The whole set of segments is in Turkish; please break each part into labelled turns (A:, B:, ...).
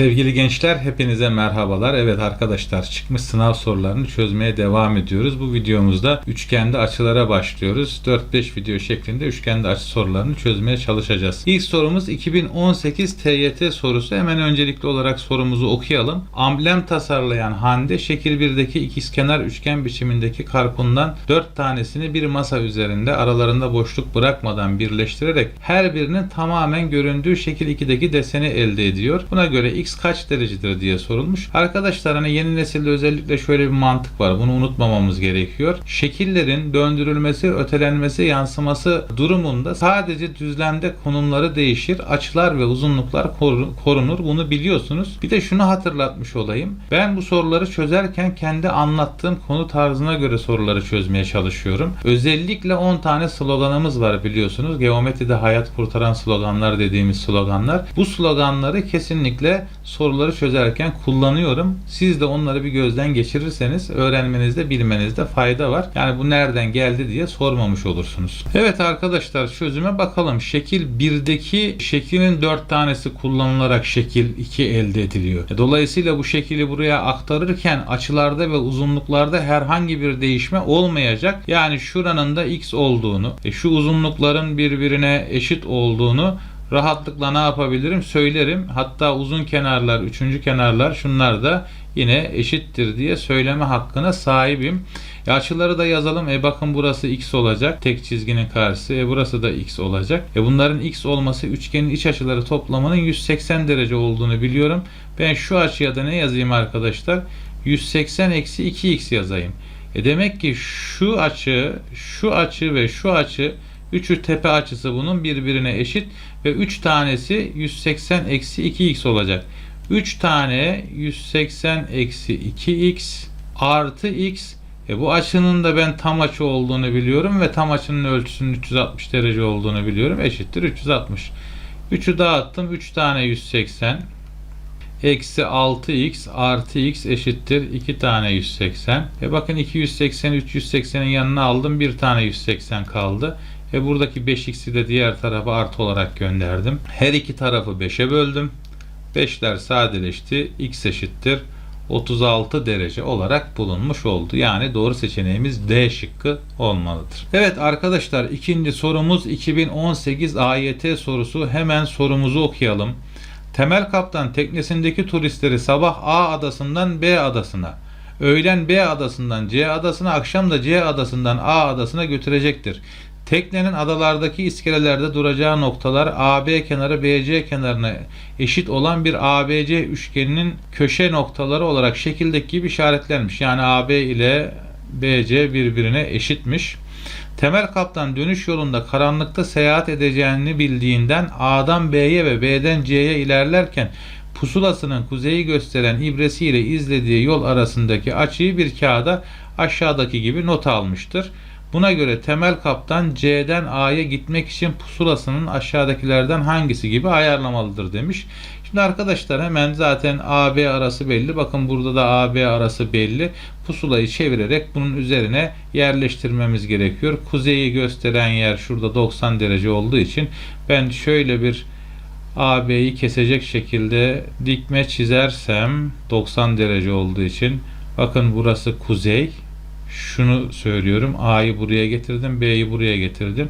A: Sevgili gençler hepinize merhabalar. Evet arkadaşlar çıkmış sınav sorularını çözmeye devam ediyoruz. Bu videomuzda üçgende açılara başlıyoruz. 4-5 video şeklinde üçgende açı sorularını çözmeye çalışacağız. İlk sorumuz 2018 TYT sorusu. Hemen öncelikli olarak sorumuzu okuyalım. Amblem tasarlayan Hande şekil 1'deki ikizkenar üçgen biçimindeki karpundan 4 tanesini bir masa üzerinde aralarında boşluk bırakmadan birleştirerek her birinin tamamen göründüğü şekil 2'deki deseni elde ediyor. Buna göre x kaç derecedir diye sorulmuş. Arkadaşlar hani yeni nesilde özellikle şöyle bir mantık var. Bunu unutmamamız gerekiyor. Şekillerin döndürülmesi, ötelenmesi, yansıması durumunda sadece düzlemde konumları değişir. Açılar ve uzunluklar koru- korunur. Bunu biliyorsunuz. Bir de şunu hatırlatmış olayım. Ben bu soruları çözerken kendi anlattığım konu tarzına göre soruları çözmeye çalışıyorum. Özellikle 10 tane sloganımız var biliyorsunuz. Geometride hayat kurtaran sloganlar dediğimiz sloganlar. Bu sloganları kesinlikle soruları çözerken kullanıyorum. Siz de onları bir gözden geçirirseniz öğrenmenizde, bilmenizde fayda var. Yani bu nereden geldi diye sormamış olursunuz. Evet arkadaşlar çözüme bakalım. Şekil 1'deki şeklin 4 tanesi kullanılarak şekil 2 elde ediliyor. Dolayısıyla bu şekli buraya aktarırken açılarda ve uzunluklarda herhangi bir değişme olmayacak. Yani şuranın da x olduğunu, e, şu uzunlukların birbirine eşit olduğunu rahatlıkla ne yapabilirim söylerim. Hatta uzun kenarlar, üçüncü kenarlar şunlar da yine eşittir diye söyleme hakkına sahibim. E açıları da yazalım. E bakın burası x olacak. Tek çizginin karşısı. E burası da x olacak. E bunların x olması üçgenin iç açıları toplamının 180 derece olduğunu biliyorum. Ben şu açıya da ne yazayım arkadaşlar? 180 eksi 2x yazayım. E demek ki şu açı, şu açı ve şu açı Üçü tepe açısı bunun birbirine eşit ve 3 tanesi 180 eksi 2x olacak. 3 tane 180 eksi 2x artı x e bu açının da ben tam açı olduğunu biliyorum ve tam açının ölçüsünün 360 derece olduğunu biliyorum. Eşittir 360. 3'ü dağıttım. 3 tane 180 eksi 6x artı x eşittir 2 tane 180. E bakın 280 380'in yanına aldım. Bir tane 180 kaldı. E buradaki 5x'i de diğer tarafa artı olarak gönderdim. Her iki tarafı 5'e böldüm. 5'ler sadeleşti. x eşittir 36 derece olarak bulunmuş oldu. Yani doğru seçeneğimiz D şıkkı olmalıdır. Evet arkadaşlar ikinci sorumuz 2018 AYT sorusu. Hemen sorumuzu okuyalım. Temel kaptan teknesindeki turistleri sabah A adasından B adasına, öğlen B adasından C adasına, akşam da C adasından A adasına götürecektir. Teknenin adalardaki iskelelerde duracağı noktalar AB kenarı BC kenarına eşit olan bir ABC üçgeninin köşe noktaları olarak şekildeki gibi işaretlenmiş. Yani AB ile BC birbirine eşitmiş. Temel kaptan dönüş yolunda karanlıkta seyahat edeceğini bildiğinden A'dan B'ye ve B'den C'ye ilerlerken pusulasının kuzeyi gösteren ibresiyle izlediği yol arasındaki açıyı bir kağıda aşağıdaki gibi not almıştır. Buna göre temel kaptan C'den A'ya gitmek için pusulasının aşağıdakilerden hangisi gibi ayarlamalıdır demiş. Şimdi arkadaşlar hemen zaten AB arası belli. Bakın burada da AB arası belli. Pusulayı çevirerek bunun üzerine yerleştirmemiz gerekiyor. Kuzeyi gösteren yer şurada 90 derece olduğu için ben şöyle bir AB'yi kesecek şekilde dikme çizersem 90 derece olduğu için bakın burası kuzey şunu söylüyorum. A'yı buraya getirdim. B'yi buraya getirdim.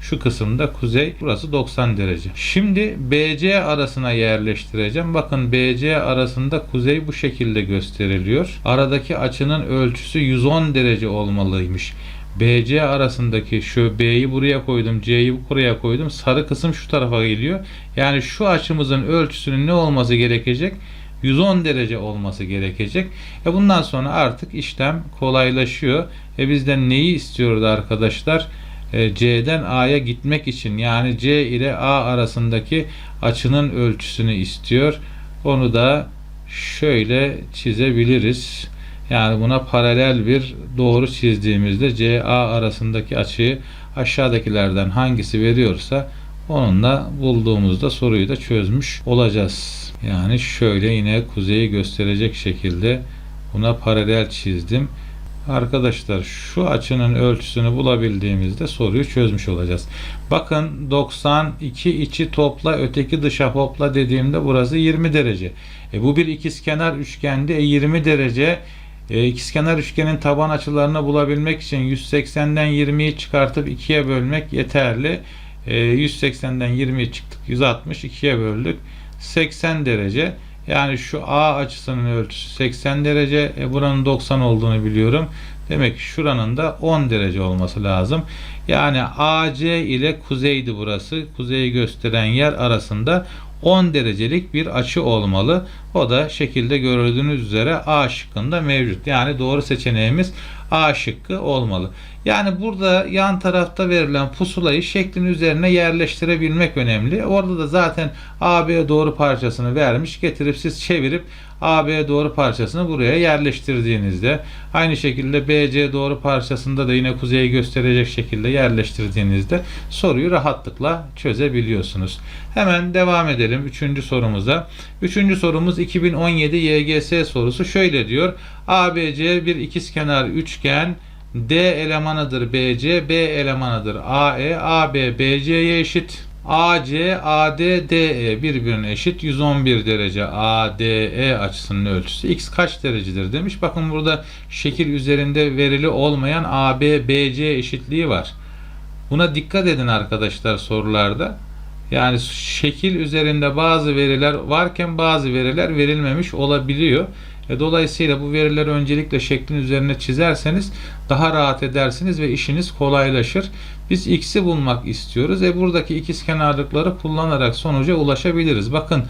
A: Şu kısımda kuzey. Burası 90 derece. Şimdi BC arasına yerleştireceğim. Bakın BC arasında kuzey bu şekilde gösteriliyor. Aradaki açının ölçüsü 110 derece olmalıymış. BC arasındaki şu B'yi buraya koydum, C'yi buraya koydum. Sarı kısım şu tarafa geliyor. Yani şu açımızın ölçüsünün ne olması gerekecek? 110 derece olması gerekecek. E bundan sonra artık işlem kolaylaşıyor. E bizden neyi istiyordu arkadaşlar? E C'den A'ya gitmek için yani C ile A arasındaki açının ölçüsünü istiyor. Onu da şöyle çizebiliriz. Yani buna paralel bir doğru çizdiğimizde CA arasındaki açıyı aşağıdakilerden hangisi veriyorsa onunla bulduğumuzda soruyu da çözmüş olacağız. Yani şöyle yine kuzeyi gösterecek şekilde buna paralel çizdim. Arkadaşlar şu açının ölçüsünü bulabildiğimizde soruyu çözmüş olacağız. Bakın 92 içi topla öteki dışa hopla dediğimde burası 20 derece. E bu bir ikizkenar üçgendi. E 20 derece e, ikizkenar üçgenin taban açılarını bulabilmek için 180'den 20'yi çıkartıp 2'ye bölmek yeterli. E, 180'den 20'yi çıktık 160 2'ye böldük 80 derece. Yani şu A açısının ölçüsü 80 derece. E buranın 90 olduğunu biliyorum. Demek ki şuranın da 10 derece olması lazım. Yani AC ile kuzeydi burası. Kuzeyi gösteren yer arasında 10 derecelik bir açı olmalı. O da şekilde gördüğünüz üzere A şıkkında mevcut. Yani doğru seçeneğimiz A şıkkı olmalı. Yani burada yan tarafta verilen pusulayı şeklin üzerine yerleştirebilmek önemli. Orada da zaten AB doğru parçasını vermiş. Getirip siz çevirip AB doğru parçasını buraya yerleştirdiğinizde aynı şekilde BC doğru parçasında da yine kuzeyi gösterecek şekilde yerleştirdiğinizde soruyu rahatlıkla çözebiliyorsunuz. Hemen devam edelim 3. sorumuza. 3. sorumuz 2017 YGS sorusu şöyle diyor. ABC bir ikizkenar üçgen D elemanıdır BC, B elemanıdır AE, AB BC'ye eşit. AC, AD, DE birbirine eşit 111 derece ADE açısının ölçüsü x kaç derecedir demiş. Bakın burada şekil üzerinde verili olmayan AB, BC eşitliği var. Buna dikkat edin arkadaşlar sorularda. Yani şekil üzerinde bazı veriler varken bazı veriler verilmemiş olabiliyor. Dolayısıyla bu verileri öncelikle şeklin üzerine çizerseniz daha rahat edersiniz ve işiniz kolaylaşır. Biz x'i bulmak istiyoruz. E buradaki ikizkenarlıkları kullanarak sonuca ulaşabiliriz. Bakın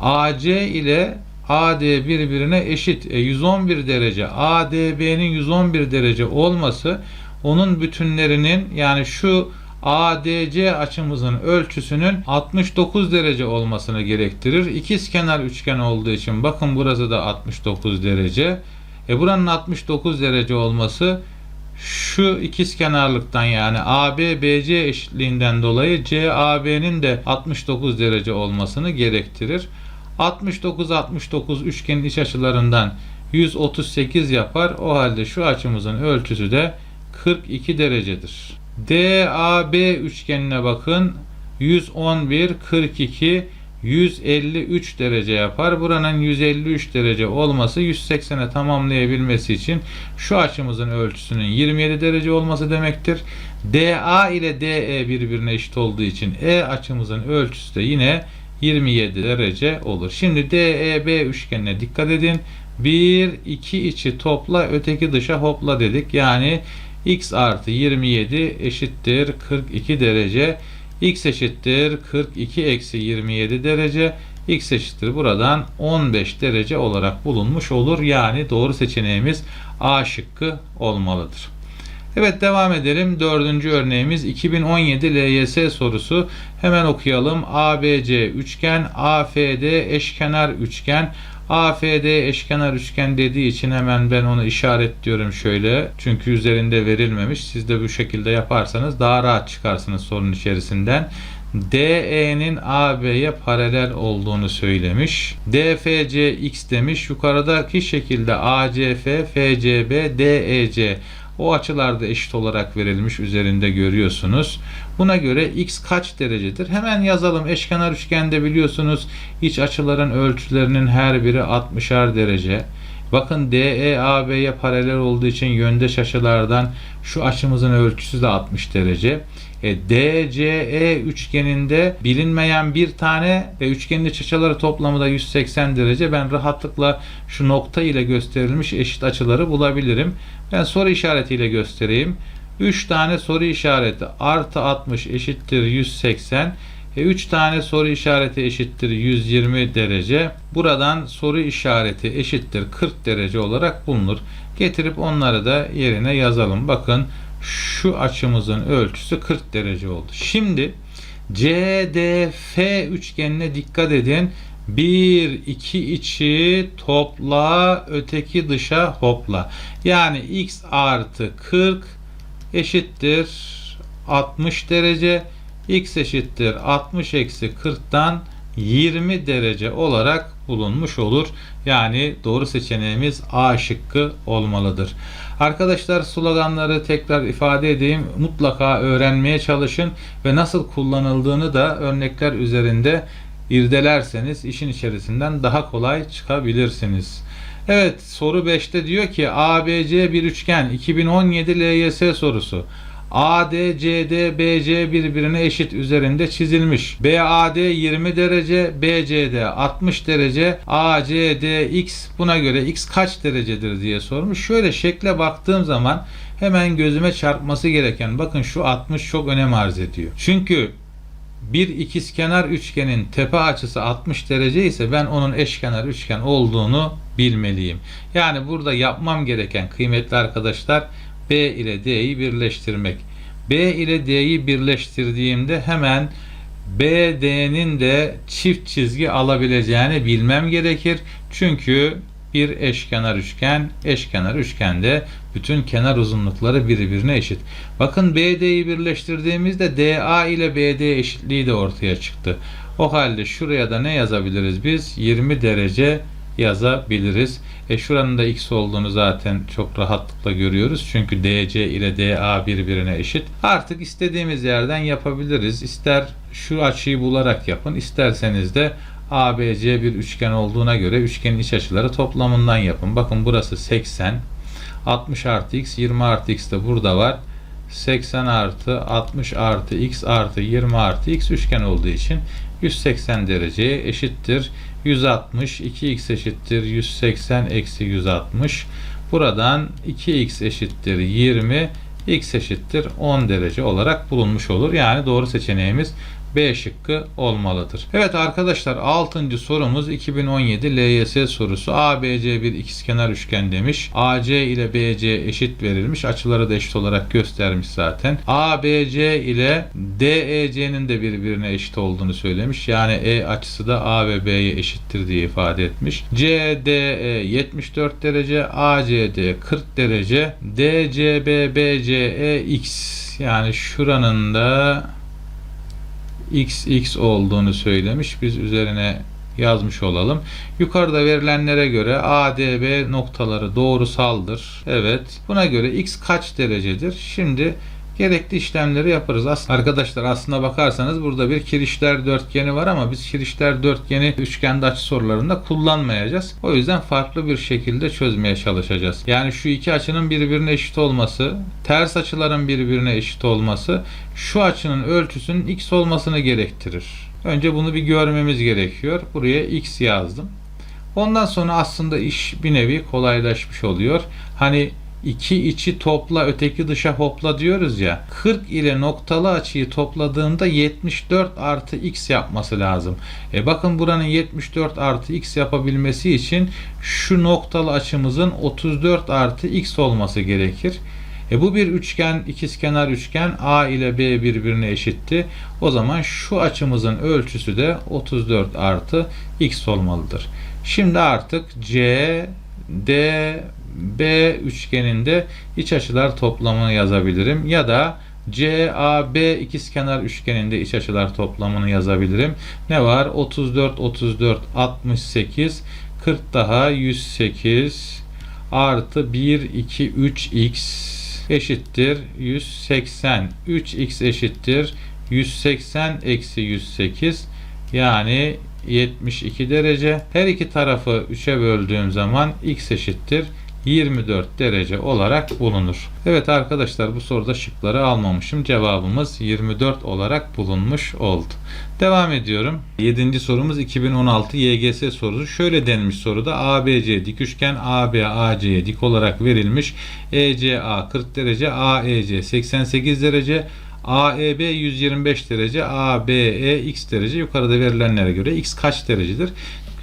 A: AC ile AD birbirine eşit. E, 111 derece. ADB'nin 111 derece olması onun bütünlerinin yani şu ADC açımızın ölçüsünün 69 derece olmasını gerektirir. İkizkenar üçgen olduğu için bakın burası da 69 derece. E buranın 69 derece olması şu ikizkenarlıktan yani AB BC eşitliğinden dolayı CAB'nin de 69 derece olmasını gerektirir. 69 69 üçgenin iç açılarından 138 yapar. O halde şu açımızın ölçüsü de 42 derecedir. DAB üçgenine bakın. 111, 42, 153 derece yapar. Buranın 153 derece olması 180'e tamamlayabilmesi için şu açımızın ölçüsünün 27 derece olması demektir. DA ile DE birbirine eşit olduğu için E açımızın ölçüsü de yine 27 derece olur. Şimdi DEB üçgenine dikkat edin. 1, 2 içi topla öteki dışa hopla dedik. Yani x artı 27 eşittir 42 derece. x eşittir 42 eksi 27 derece. x eşittir buradan 15 derece olarak bulunmuş olur. Yani doğru seçeneğimiz A şıkkı olmalıdır. Evet devam edelim. Dördüncü örneğimiz 2017 LYS sorusu. Hemen okuyalım. ABC üçgen, AFD eşkenar üçgen, AFD eşkenar üçgen dediği için hemen ben onu işaretliyorum şöyle. Çünkü üzerinde verilmemiş. Siz de bu şekilde yaparsanız daha rahat çıkarsınız sorunun içerisinden. DE'nin AB'ye paralel olduğunu söylemiş. DFC X demiş. Yukarıdaki şekilde ACF, FCB, DEC o açılarda eşit olarak verilmiş üzerinde görüyorsunuz. Buna göre x kaç derecedir? Hemen yazalım. Eşkenar üçgende biliyorsunuz iç açıların ölçülerinin her biri 60'ar derece. Bakın DE AB'ye paralel olduğu için yöndeş açılardan şu açımızın ölçüsü de 60 derece. E, DCE üçgeninde bilinmeyen bir tane ve üçgenin açıları toplamı da 180 derece. Ben rahatlıkla şu nokta ile gösterilmiş eşit açıları bulabilirim. Ben soru işaretiyle göstereyim. 3 tane soru işareti artı 60 eşittir 180. E 3 tane soru işareti eşittir 120 derece. Buradan soru işareti eşittir 40 derece olarak bulunur. Getirip onları da yerine yazalım. Bakın şu açımızın ölçüsü 40 derece oldu. Şimdi CDF üçgenine dikkat edin. 1 2 içi topla öteki dışa hopla. Yani x artı 40 eşittir 60 derece. x eşittir 60 eksi 40'tan 20 derece olarak bulunmuş olur. Yani doğru seçeneğimiz A şıkkı olmalıdır. Arkadaşlar sloganları tekrar ifade edeyim. Mutlaka öğrenmeye çalışın ve nasıl kullanıldığını da örnekler üzerinde irdelerseniz işin içerisinden daha kolay çıkabilirsiniz. Evet soru 5'te diyor ki ABC bir üçgen 2017 LYS sorusu. AD, CD, BC birbirine eşit üzerinde çizilmiş. BAD 20 derece, BCD 60 derece, ACD X buna göre X kaç derecedir diye sormuş. Şöyle şekle baktığım zaman hemen gözüme çarpması gereken bakın şu 60 çok önem arz ediyor. Çünkü bir ikizkenar üçgenin tepe açısı 60 derece ise ben onun eşkenar üçgen olduğunu bilmeliyim. Yani burada yapmam gereken kıymetli arkadaşlar B ile D'yi birleştirmek. B ile D'yi birleştirdiğimde hemen BD'nin de çift çizgi alabileceğini bilmem gerekir. Çünkü bir eşkenar üçgen, eşkenar üçgende bütün kenar uzunlukları birbirine eşit. Bakın BD'yi birleştirdiğimizde DA ile BD eşitliği de ortaya çıktı. O halde şuraya da ne yazabiliriz biz? 20 derece yazabiliriz. E şuranın da x olduğunu zaten çok rahatlıkla görüyoruz. Çünkü DC ile DA birbirine eşit. Artık istediğimiz yerden yapabiliriz. İster şu açıyı bularak yapın, isterseniz de ABC bir üçgen olduğuna göre üçgenin iç açıları toplamından yapın. Bakın burası 80. 60 artı x, 20 artı x de burada var. 80 artı 60 artı x artı 20 artı x üçgen olduğu için 180 dereceye eşittir. 160 2x eşittir 180 eksi 160. Buradan 2x eşittir 20 x eşittir 10 derece olarak bulunmuş olur. Yani doğru seçeneğimiz B şıkkı olmalıdır. Evet arkadaşlar 6. sorumuz 2017 LYS sorusu. ABC bir ikizkenar üçgen demiş. AC ile BC eşit verilmiş. Açıları da eşit olarak göstermiş zaten. ABC ile DEC'nin de birbirine eşit olduğunu söylemiş. Yani E açısı da A ve B'ye eşittir diye ifade etmiş. CDE 74 derece, ACD 40 derece, DCB BCE X yani şuranın da XX olduğunu söylemiş. Biz üzerine yazmış olalım. Yukarıda verilenlere göre ADB noktaları doğrusaldır. Evet. Buna göre X kaç derecedir? Şimdi gerekli işlemleri yaparız. Aslında arkadaşlar aslına bakarsanız burada bir kirişler dörtgeni var ama biz kirişler dörtgeni üçgende açı sorularında kullanmayacağız. O yüzden farklı bir şekilde çözmeye çalışacağız. Yani şu iki açının birbirine eşit olması, ters açıların birbirine eşit olması şu açının ölçüsünün x olmasını gerektirir. Önce bunu bir görmemiz gerekiyor. Buraya x yazdım. Ondan sonra aslında iş bir nevi kolaylaşmış oluyor. Hani iki içi topla öteki dışa hopla diyoruz ya 40 ile noktalı açıyı topladığında 74 artı x yapması lazım. E bakın buranın 74 artı x yapabilmesi için şu noktalı açımızın 34 artı x olması gerekir. E bu bir üçgen, ikizkenar üçgen A ile B birbirine eşitti. O zaman şu açımızın ölçüsü de 34 artı x olmalıdır. Şimdi artık C, D, B üçgeninde iç açılar toplamını yazabilirim. Ya da CAB ikizkenar üçgeninde iç açılar toplamını yazabilirim. Ne var? 34, 34, 68, 40 daha 108 artı 1, 2, 3x eşittir 180. 3x eşittir 180 eksi 108 yani 72 derece. Her iki tarafı 3'e böldüğüm zaman x eşittir 24 derece olarak bulunur. Evet arkadaşlar bu soruda şıkları almamışım. Cevabımız 24 olarak bulunmuş oldu. Devam ediyorum. 7. sorumuz 2016 YGS sorusu. Şöyle denmiş soruda ABC dik üçgen AB AC'ye dik olarak verilmiş. ECA 40 derece, AEC 88 derece, AEB 125 derece, ABE x derece. Yukarıda verilenlere göre x kaç derecedir?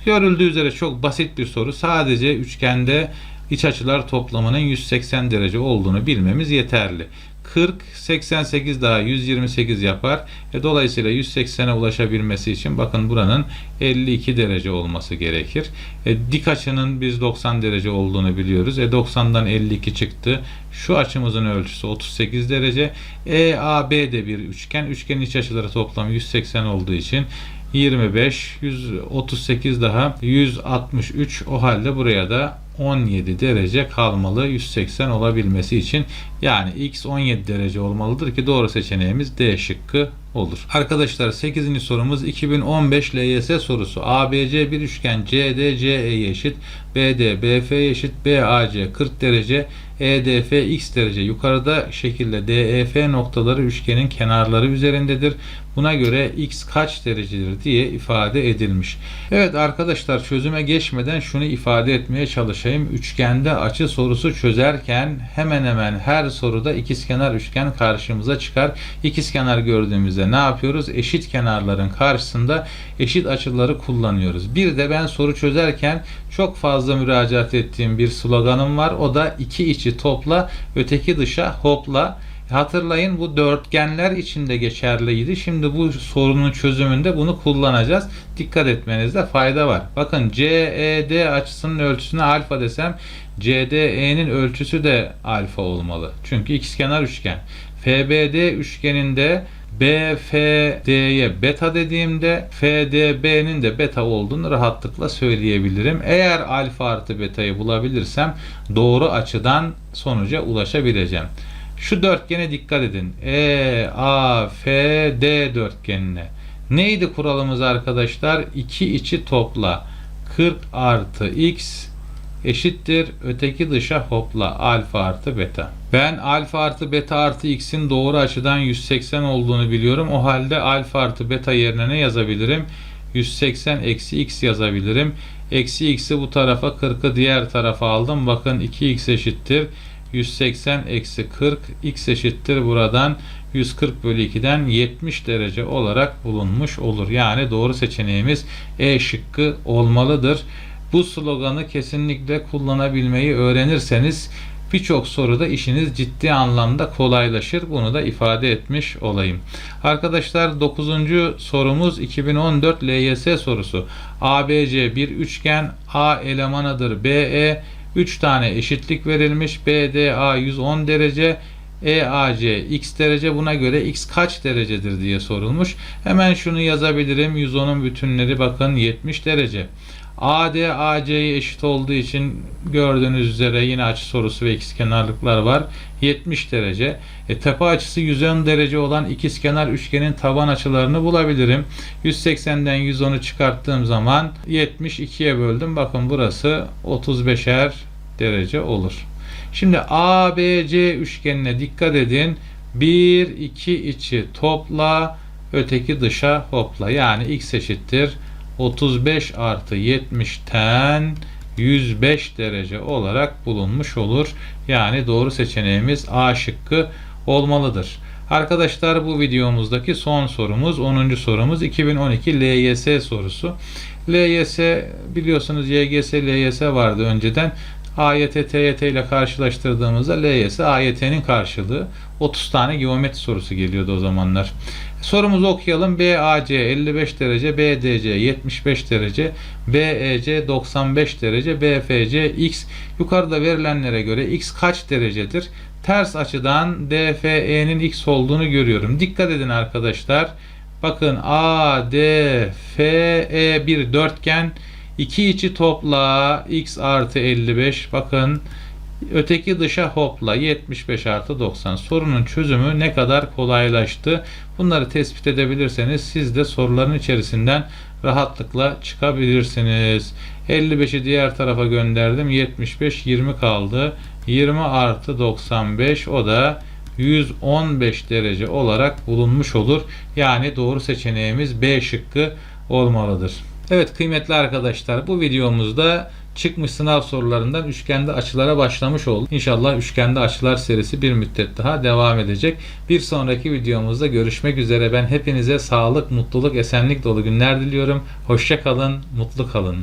A: Görüldüğü üzere çok basit bir soru. Sadece üçgende iç açılar toplamının 180 derece olduğunu bilmemiz yeterli. 40, 88 daha 128 yapar. E, dolayısıyla 180'e ulaşabilmesi için bakın buranın 52 derece olması gerekir. E, dik açının biz 90 derece olduğunu biliyoruz. E, 90'dan 52 çıktı. Şu açımızın ölçüsü 38 derece. EAB de bir üçgen. Üçgenin iç açıları toplamı 180 olduğu için 25, 138 daha 163 o halde buraya da 17 derece kalmalı 180 olabilmesi için. Yani x 17 derece olmalıdır ki doğru seçeneğimiz D şıkkı olur. Arkadaşlar 8. sorumuz 2015 LYS sorusu. ABC bir üçgen CD CE'ye eşit, BD BF'ye eşit, BAC 40 derece, EDF x derece. Yukarıda şekilde DEF noktaları üçgenin kenarları üzerindedir. Buna göre x kaç derecedir diye ifade edilmiş. Evet arkadaşlar çözüme geçmeden şunu ifade etmeye çalışayım. Üçgende açı sorusu çözerken hemen hemen her soruda ikizkenar üçgen karşımıza çıkar. İkizkenar gördüğümüzde ne yapıyoruz? Eşit kenarların karşısında eşit açıları kullanıyoruz. Bir de ben soru çözerken çok fazla müracaat ettiğim bir sloganım var. O da iki içi topla, öteki dışa hopla. Hatırlayın bu dörtgenler içinde geçerliydi. Şimdi bu sorunun çözümünde bunu kullanacağız. Dikkat etmenizde fayda var. Bakın CED açısının ölçüsüne alfa desem CDE'nin ölçüsü de alfa olmalı. Çünkü ikizkenar üçgen. FBD üçgeninde BFD'ye beta dediğimde FDB'nin de beta olduğunu rahatlıkla söyleyebilirim. Eğer alfa artı beta'yı bulabilirsem doğru açıdan sonuca ulaşabileceğim. Şu dörtgene dikkat edin. E, A, F, D dörtgenine. Neydi kuralımız arkadaşlar? İki içi topla. 40 artı x eşittir. Öteki dışa hopla. Alfa artı beta. Ben alfa artı beta artı x'in doğru açıdan 180 olduğunu biliyorum. O halde alfa artı beta yerine ne yazabilirim? 180 eksi x yazabilirim. Eksi x'i bu tarafa 40'ı diğer tarafa aldım. Bakın 2x eşittir. 180 eksi 40 x eşittir buradan 140 bölü 2'den 70 derece olarak bulunmuş olur. Yani doğru seçeneğimiz E şıkkı olmalıdır. Bu sloganı kesinlikle kullanabilmeyi öğrenirseniz birçok soruda işiniz ciddi anlamda kolaylaşır. Bunu da ifade etmiş olayım. Arkadaşlar 9. sorumuz 2014 LYS sorusu. ABC bir üçgen A elemanıdır BE 3 tane eşitlik verilmiş. BDA 110 derece, EAC x derece buna göre x kaç derecedir diye sorulmuş. Hemen şunu yazabilirim. 110'un bütünleri bakın 70 derece. AD AC'ye eşit olduğu için gördüğünüz üzere yine açı sorusu ve ikizkenarlıklar var. 70 derece. E, tepe açısı 110 derece olan ikizkenar üçgenin taban açılarını bulabilirim. 180'den 110'u çıkarttığım zaman 72'ye böldüm. Bakın burası 35'er derece olur. Şimdi ABC üçgenine dikkat edin. 1 2 içi topla, öteki dışa hopla. Yani x eşittir 35 artı 70'ten 105 derece olarak bulunmuş olur. Yani doğru seçeneğimiz A şıkkı olmalıdır. Arkadaşlar bu videomuzdaki son sorumuz 10. sorumuz 2012 LYS sorusu. LYS biliyorsunuz YGS LYS vardı önceden. AYT, TYT ile karşılaştırdığımızda LYS AYT'nin karşılığı 30 tane geometri sorusu geliyordu o zamanlar. Sorumuzu okuyalım. BAC 55 derece, BDC 75 derece, BEC 95 derece, BFC x yukarıda verilenlere göre x kaç derecedir? Ters açıdan DFE'nin x olduğunu görüyorum. Dikkat edin arkadaşlar. Bakın ADFE bir dörtgen. İki içi topla x artı 55. Bakın Öteki dışa hopla 75 artı 90. Sorunun çözümü ne kadar kolaylaştı. Bunları tespit edebilirseniz siz de soruların içerisinden rahatlıkla çıkabilirsiniz. 55'i diğer tarafa gönderdim. 75 20 kaldı. 20 artı 95 o da 115 derece olarak bulunmuş olur. Yani doğru seçeneğimiz B şıkkı olmalıdır. Evet kıymetli arkadaşlar bu videomuzda çıkmış sınav sorularından üçgende açılara başlamış olduk. İnşallah üçgende açılar serisi bir müddet daha devam edecek. Bir sonraki videomuzda görüşmek üzere. Ben hepinize sağlık, mutluluk, esenlik dolu günler diliyorum. Hoşça kalın, mutlu kalın.